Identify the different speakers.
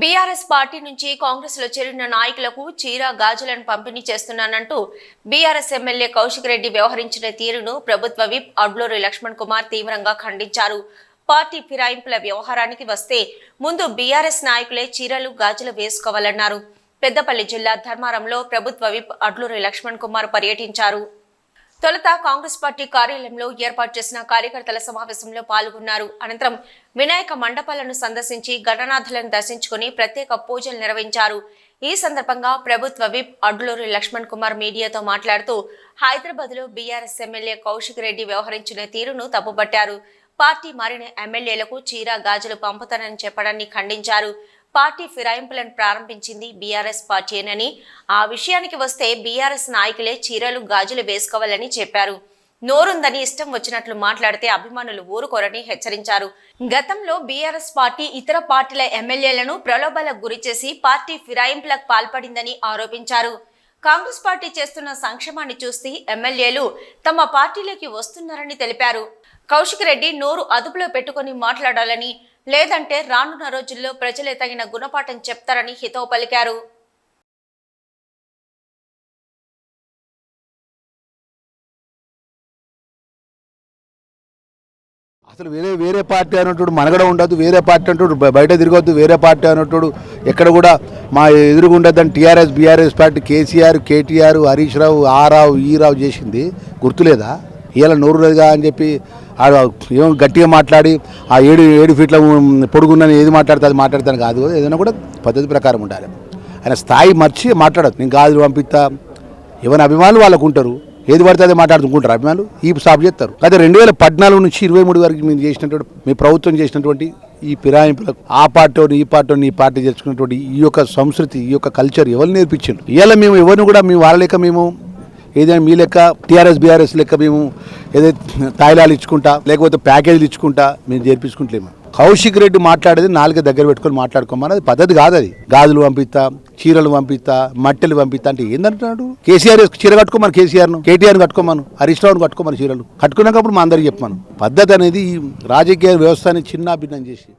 Speaker 1: BRS party నుంచి కాంగ్రెస్లో చేరిన నాయకులకు చీర గాజులను పంపిణీ చేస్తున్నానంటూ బీఆర్ఎస్ ఎమ్మెల్యే కౌశిక్ రెడ్డి వ్యవహరించిన తీరును ప్రభుత్వ విప్ అడ్లూరి లక్ష్మణ్ కుమార్ తీవ్రంగా ఖండించారు. పార్టీ ఫిరాయింపుల వ్యవహారానికి వస్తే ముందు బీఆర్ఎస్ నాయకులే చీరలు గాజులు వేసుకోవాలన్నారు. పెద్దపల్లి జిల్లా ధర్మారంలో ప్రభుత్వ విప్ అడ్లూరి లక్ష్మణ్ కుమార్ పర్యటించారు. తొలుత కాంగ్రెస్ పార్టీ కార్యాలయంలో ఏర్పాటు చేసిన కార్యకర్తల సమావేశంలో పాల్గొన్నారు. అనంతరం వినాయక మండపాలను సందర్శించి గణనాథులను దర్శించుకుని ప్రత్యేక పూజలు నిర్వహించారు. ఈ సందర్భంగా ప్రభుత్వ విప్ అడ్లూరి లక్ష్మణ్ కుమార్ మీడియాతో మాట్లాడుతూ హైదరాబాద్లో బీఆర్ఎస్ ఎమ్మెల్యే కౌశిక్ రెడ్డి వ్యవహరించిన తీరును తప్పుపట్టారు. పార్టీ మారిన ఎమ్మెల్యేలకు చీర గాజులు పంపుతానని చెప్పడాన్ని ఖండించారు. పార్టీ ఫిరాయింపులను ప్రారంభించింది బీఆర్ఎస్ పార్టీనని ఆ విషయానికి వస్తే బీఆర్ఎస్ నాయకులే చీరలు గాజులు వేసుకోవాలని చెప్పారు. నోరుందని ఇష్టం వచ్చినట్లు మాట్లాడితే అభిమానులు ఊరుకోరని హెచ్చరించారు. గతంలో బీఆర్ఎస్ పార్టీ ఇతర పార్టీల ఎమ్మెల్యేలను ప్రలోభాలకు గురిచేసి పార్టీ ఫిరాయింపులకు పాల్పడిందని ఆరోపించారు. కాంగ్రెస్ పార్టీ చేస్తున్న సంక్షేమాన్ని చూసి ఎమ్మెల్యేలు తమ పార్టీలోకి వస్తున్నారని తెలిపారు. కౌశిక్ రెడ్డి నోరు అదుపులో పెట్టుకొని మాట్లాడాలని లేదంటే రానున్న రోజుల్లో ప్రజలే తగిన గుణపాఠం చెప్తారని హితవు పలికారు.
Speaker 2: అసలు వేరే వేరే పార్టీ అన్నట్టు మనగడ ఉండదు వేరే పార్టీ అంటాడు బయట తిరగొద్దు వేరే పార్టీ అన్నట్టు ఎక్కడ కూడా మా ఎదురుగా TRS BRS party KCR KTR Harish Rao ఆ రావు ఈ రావు చేసింది. గుర్తులేదా? ఇలా నోరు లేదుగా అని చెప్పి ఏమో ఏం గట్టిగా మాట్లాడి ఆ ఏడు ఏడు ఫీట్ల పొడుగున్నని ఏది మాట్లాడితే అది మాట్లాడతాను కాదు. ఏదైనా కూడా పద్ధతి ప్రకారం ఉండాలి. ఆయన స్థాయి మర్చి మాట్లాడదు నేను గాజులు పంపిస్తా. ఎవరి అభిమానులు వాళ్ళకు ఉంటారు. ఏది పడితే అదే మాట్లాడుకుంటారు. అభిమానులు ఈ సాపు చేస్తారు. అయితే రెండు వేల పద్నాలుగు నుంచి ఇరవై మూడు వరకు మేము చేసినటువంటి మీ ప్రభుత్వం చేసినటువంటి ఈ ఫిరాయింపులకు ఆ పార్టీ ఈ పార్టీ ఈ పార్టీ చేసుకున్నటువంటి ఈ యొక్క సంస్కృతి ఈ యొక్క కల్చర్ ఎవరు నేర్పించారు ఇవాళ మేము ఎవరిని కూడా మేము వాళ్ళ మేము ఏదైనా మీ లెక్క టీఆర్ఎస్ బీఆర్ఎస్ లెక్క మేము ఏదైతే తాయిలాలు ఇచ్చుకుంటా లేకపోతే ప్యాకేజీలు ఇచ్చుకుంటా మేము చేర్పించుకుంటలేము. కౌశిక్ రెడ్డి మాట్లాడేది నాలుగు దగ్గర పెట్టుకొని మాట్లాడుకోమని అది పద్ధతి కాదు అది. గాజులు పంపిస్తా చీరలు పంపిస్తా మట్టెలు పంపిస్తా అంటే ఏందంటున్నాడు? కేసీఆర్ చీర కట్టుకోమని కేసీఆర్ను కేటీఆర్ను కట్టుకోమను హరీష్ రావును కట్టుకోమని చీరలు. కట్టుకున్నాకప్పుడు మా అందరికి చెప్పాను పద్ధతి అనేది రాజకీయ వ్యవస్థని చిన్న భిన్నం చేసి